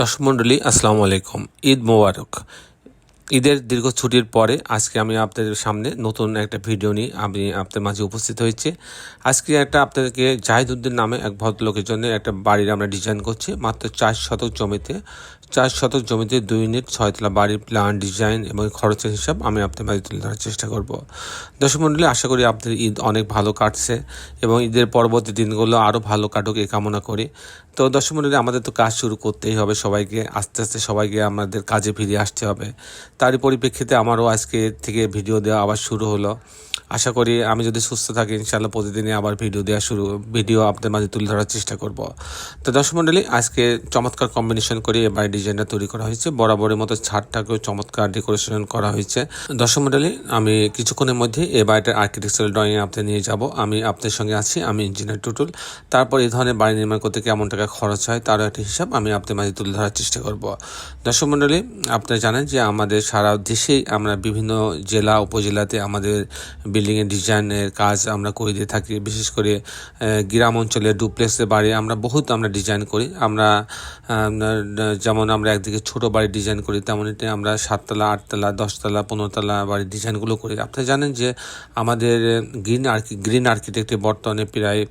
দর্শক মণ্ডলী আসসালামু আলাইকুম। ঈদ মোবারক। ঈদের দীর্ঘ ছুটির পরে আজকে আমি আপনাদের সামনে নতুন একটা ভিডিও নিয়ে আমি আপনাদের মাঝে উপস্থিত হয়েছি। আজকে একটা আপনাদেরকে জাহিদুদ্দিন নামে এক ভদ্রলোকের জন্য একটা বাড়ির আমরা ডিজাইন করছি। মাত্র চার শতক জমিতে, চার শতক জমিতে দুই ইউনিট ছয়তলা বাড়ির প্ল্যান ডিজাইন এবং খরচের হিসাব আমি আপনাদের মাঝে তুলে ধরার চেষ্টা করব। দর্শক মণ্ডলী আশা করি আপনাদের ঈদ অনেক ভালো কাটছে এবং ঈদের পরবর্তী দিনগুলো আরও ভালো কাটুক এই কামনা করি। তো দর্শক মণ্ডলী আমাদের তো কাজ শুরু করতেই হবে সবাইকে, আস্তে আস্তে সবাইকে আমাদের কাজে ফিরে আসতে হবে। তারই পরিপ্রেক্ষিতে আমারও আজকে থেকে ভিডিও দেওয়া আবার শুরু হলো। আশা করি আমি যদি সুস্থ থাকি ইনশাল্লাহ প্রতিদিনই আবার ভিডিও দেওয়া শুরু ভিডিও আপনাদের মাঝে তুলে ধরার চেষ্টা করব। তো দর্শক মণ্ডলী, আজকে চমৎকার কম্বিনেশন করে এবার ডিজাইনটা তৈরি করা হয়েছে। বরাবরের মতো ছাদটাকেও চমৎকার ডেকোরেশন করা হয়েছে। দর্শক মণ্ডলী, আমি কিছুক্ষণের মধ্যে এ বাড়িটার আর্কিটেকচারাল ড্রয়িং আপনাদের নিয়ে যাব। আমি আপনাদের সঙ্গে আছি, আমি ইঞ্জিনিয়ার টুটুল। তারপর এই ধরনের বাড়ি নির্মাণ করতে কেমন টাকা খরচ হয়, তারও একটা হিসাব আমি আপনাদের মাঝে তুলে ধরার চেষ্টা করব। দর্শক মণ্ডলী, আপনারা জানেন যে আমাদের সারা দেশেই আমরা বিভিন্ন জেলা, উপজেলাতে আমাদের বিল্ডিংয়ের ডিজাইনের কাজ আমরা করে দিয়ে থাকি। বিশেষ করে গ্রাম অঞ্চলে ডুপ্লেক্সের বাড়ি আমরা বহুত আমরা ডিজাইন করি। আমরা যেমন আমরা একদিকে ছোট বাড়ি ডিজাইন করি তেমনই আমরা সাততলা, আটতলা, দশতলা, পনেরোতলা বাড়ির ডিজাইনগুলো করি। আপনি জানেন যে আমাদের গ্রিন আর্কি গ্রিন আর্কিটেক্টে বর্তমানে প্রায়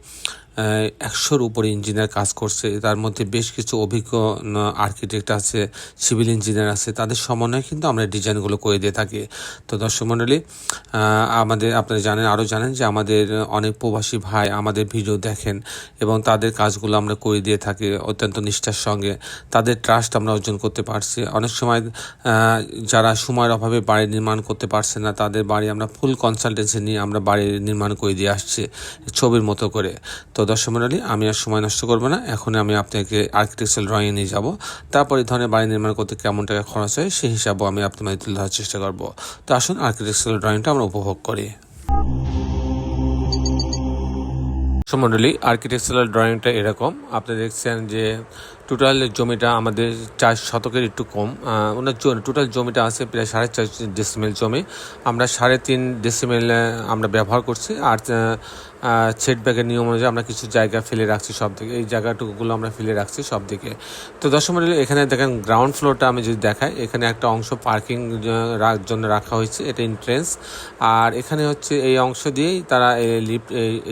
একশোর উপরে ইঞ্জিনিয়ার কাজ করছে। তার মধ্যে বেশ কিছু অভিজ্ঞ আর্কিটেক্ট আছে সিভিল ইঞ্জিনিয়ার আছে। তাদের সমন্বয়ে কিন্তু আমরা ডিজাইনগুলো করে দিয়ে থাকি। তো দর্শক মণ্ডলী আমাদের, আপনারা জানেন, আরও জানেন যে আমাদের অনেক প্রবাসী ভাই আমাদের ভিডিও দেখেন এবং তাদের কাজগুলো আমরা করে দিয়ে থাকি অত্যন্ত নিষ্ঠার সঙ্গে। তাদের ট্রাস্ট আমরা অর্জন করতে পারছি। অনেক সময় যারা সময়ের অভাবে বাড়ি নির্মাণ করতে পারছে না, তাদের বাড়ি আমরা ফুল কনসালটেন্সি নিয়ে আমরা বাড়ি নির্মাণ করে দিয়ে আসছি, ছবির মতো করে। তো দর্শক মন্ডলী, আমি আর সময় নষ্ট করব না। এখন আমি আপনাকে আর্কিটেকচারাল ড্রয়িং নিয়ে যাব। তারপর এই ধরনের বাড়ি নির্মাণ করতে কেমন টাকা খরচ হয়, সেই হিসাবও আমি আপনার মানে তুলে ধরার চেষ্টা করব। তো আসুন আর্কিটেকচারাল ড্রয়িংটা আমরা উপভোগ করি। সমন্ডলী আর্কিটেকচারাল ড্রয়িংটা এরকম। আপনি দেখছেন যে টোটাল জমিটা আমাদের চার শতকের একটু কম ওনার টোটাল জমিটা আছে প্রায় সাড়ে চার ডেসিমেল জমি। আমরা সাড়ে তিন ডেসিমেল আমরা ব্যবহার করছি। আর ছেট ব্যাগের নিয়ম অনুযায়ী আমরা কিছু জায়গা ফেলে রাখছি সব দিকে। এই জায়গাটুকুগুলো আমরা ফেলে রাখছি সব দিকে। তো মণ্ডলী এখানে দেখেন গ্রাউন্ড ফ্লোরটা আমি যদি দেখাই, এখানে একটা অংশ পার্কিং জন্য রাখা হয়েছে, এটা এন্ট্রেন্স আর এখানে হচ্ছে এই অংশ দিয়েই তারা এই লিফট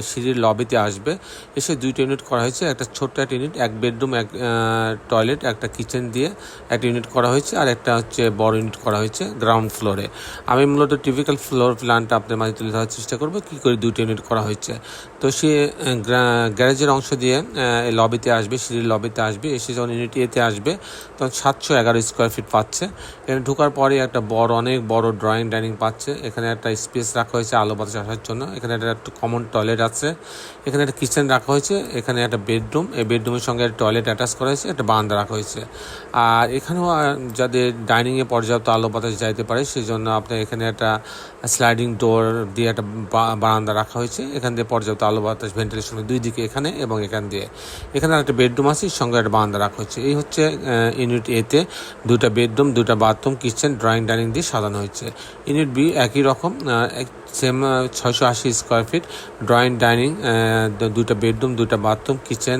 সিঁড়ির লবিতে আসবে। এসে দুইটা ইউনিট করা হয়েছে, একটা ছোট্ট একটা ইউনিট এক বেডরুম এক টয়লেট একটা কিচেন দিয়ে একটা ইউনিট করা হয়েছে আর একটা হচ্ছে বড় ইউনিট করা হয়েছে গ্রাউন্ড ফ্লোরে আমি মূলত টিপিক্যাল ফ্লোর প্ল্যানটা আপনার মাঝে তুলে ধরার চেষ্টা করব, কী করে দুইটা ইউনিট করা হয়েছে। তো সে গ্যারেজের অংশ দিয়ে লবিতে আসবে, সিঁড়ির লবিতে আসবে, এসে যখন ইউনিট এতে আসবে, তখন সাতশো এগারো স্কোয়ার ফিট পাচ্ছে। এখানে ঢোকার পরে একটা বড়, অনেক বড় ড্রয়িং ডাইনিং পাচ্ছে। এখানে একটা স্পেস রাখা হয়েছে আলো বাতাস আসার জন্য। এখানে একটা কমন টয়লেট আছে। এখানে একটা কিচেন রাখা হয়েছে। এখানে একটা বেডরুম এই বেডরুমের সঙ্গে টয়লেট অ্যাটাচ করা হয়েছে একটা বারান্দা রাখা হয়েছে। আর এখানেও যাদের ডাইনিংয়ে পর্যাপ্ত আলো বাতাস যাইতে পারে সেই জন্য আপনার এখানে একটা স্লাইডিং ডোর দিয়ে একটা বারান্দা রাখা হয়েছে। এখান দিয়ে পর্যাপ্ত আলো বাতাস ভেন্টিলেশনের দুই দিকে এখানে এবং এখান দিয়ে। এখানে একটা বেডরুম আছে সঙ্গে একটা বারান্দা রাখা হয়েছে। এই হচ্ছে ইউনিট এতে দুটা বেডরুম দুটা বাথরুম কিচেন ড্রয়িং ডাইনিং দিয়ে সাজানো হয়েছে। ইউনিট বি একই রকম সেম ছয়শো আশি স্কোয়ার ফিট ড্রয়িং ডাইনিং দুটা বেডরুম দুটা বাথরুম কিচেন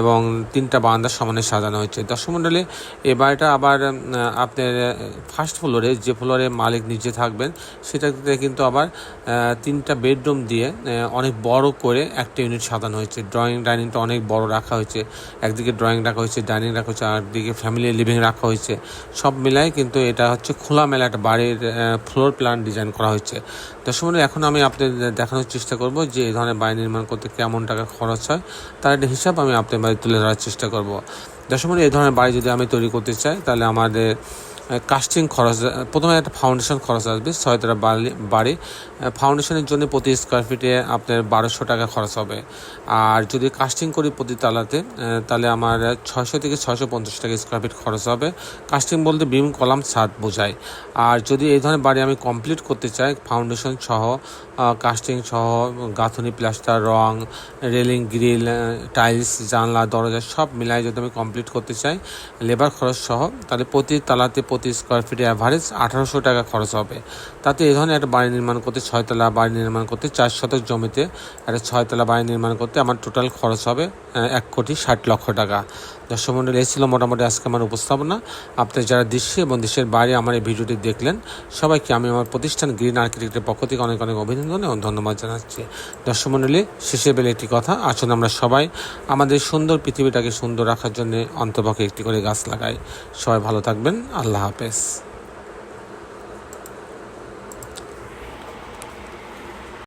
এবং তিনটা বারান্দা সমানে সাজানো হয়েছে। দর্শক মণ্ডলী এ বাড়িটা আবার আপনার ফার্স্ট ফ্লোরে যে ফ্লোরে মালিক নিজে থাকবেন, সেটাতে কিন্তু আবার তিনটা বেডরুম দিয়ে অনেক বড় করে একটা ইউনিট সাজানো হয়েছে। ড্রয়িং ডাইনিংটা অনেক বড় রাখা হয়েছে। একদিকে ড্রয়িং রাখা হয়েছে ডাইনিং রাখা হয়েছে, আর দিকে ফ্যামিলি লিভিং রাখা হয়েছে। সব মিলাই কিন্তু এটা হচ্ছে খোলামেলা একটা বাড়ির ফ্লোর প্ল্যান ডিজাইন করা হয়েছে। দর্শক এখন আমি আপনাদের দেখানোর চেষ্টা করব যে এই ধরনের বাড়ি নির্মাণ করতে কেমন টাকা খরচ হয়। তার একটা হিসাব আমি আপনার বাড়ি তুলে ধরার চেষ্টা করব। দর্শক এই ধরনের বাড়ি যদি আমি তৈরি করতে চাই, তাহলে আমাদের কাস্টিং খরচ প্রথমে একটা ফাউন্ডেশন খরচ আসবে, ছয়তলা বাড়ি। বাড়ি ফাউন্ডেশনের জন্য প্রতি স্কোয়ার ফিটে আপনার বারোশো টাকা খরচ হবে। আর যদি কাস্টিং করি প্রতি তালাতে তাহলে আমার ছয়শো থেকে ছয়শো পঞ্চাশ টাকা স্কোয়ার ফিট খরচ হবে। কাস্টিং বলতে বিম কলাম, ছাদ বোঝায়। আর যদি এই ধরনের বাড়ি আমি কমপ্লিট করতে চাই ফাউন্ডেশন সহ কাস্টিং সহ, গাঁথনি প্লাস্টার রং রেলিং গ্রিল টাইলস জানলা, দরজা সব মিলাই যদি আমি কমপ্লিট করতে চাই লেবার খরচ সহ, তাহলে প্রতি তালাতে প্রতি স্কোয়ার ফিটে অ্যাভারেজ আঠারোশো টাকা খরচ হবে। তাতে এই ধরনের একটা বাড়ি নির্মাণ করতে ছয়তলা বাড়ি নির্মাণ করতে চার শতক জমিতে একটা ছয়তলা বাড়ি নির্মাণ করতে আমার টোটাল খরচ হবে এক কোটি ষাট লক্ষ টাকা। দর্শক মন্ডলী, এই ছিল মোটামুটি আজকে আমার উপস্থাপনা। আপনি যারা দৃশ্যে এবং দেশের বাইরে আমার এই ভিডিওটি দেখলেন, সবাইকে আমি আমার প্রতিষ্ঠান গ্রিন আর্কিটেক্টের পক্ষ থেকে অনেক অনেক অভিনন্দন এবং ধন্যবাদ জানাচ্ছি। দর্শক মন্ডলী শেষে বেলে একটি কথা, আসুন আমরা সবাই আমাদের সুন্দর পৃথিবীটাকে সুন্দর রাখার জন্য অন্তপক্ষে একটি করে গাছ লাগাই। সবাই ভালো থাকবেন, আল্লাহ Purpose.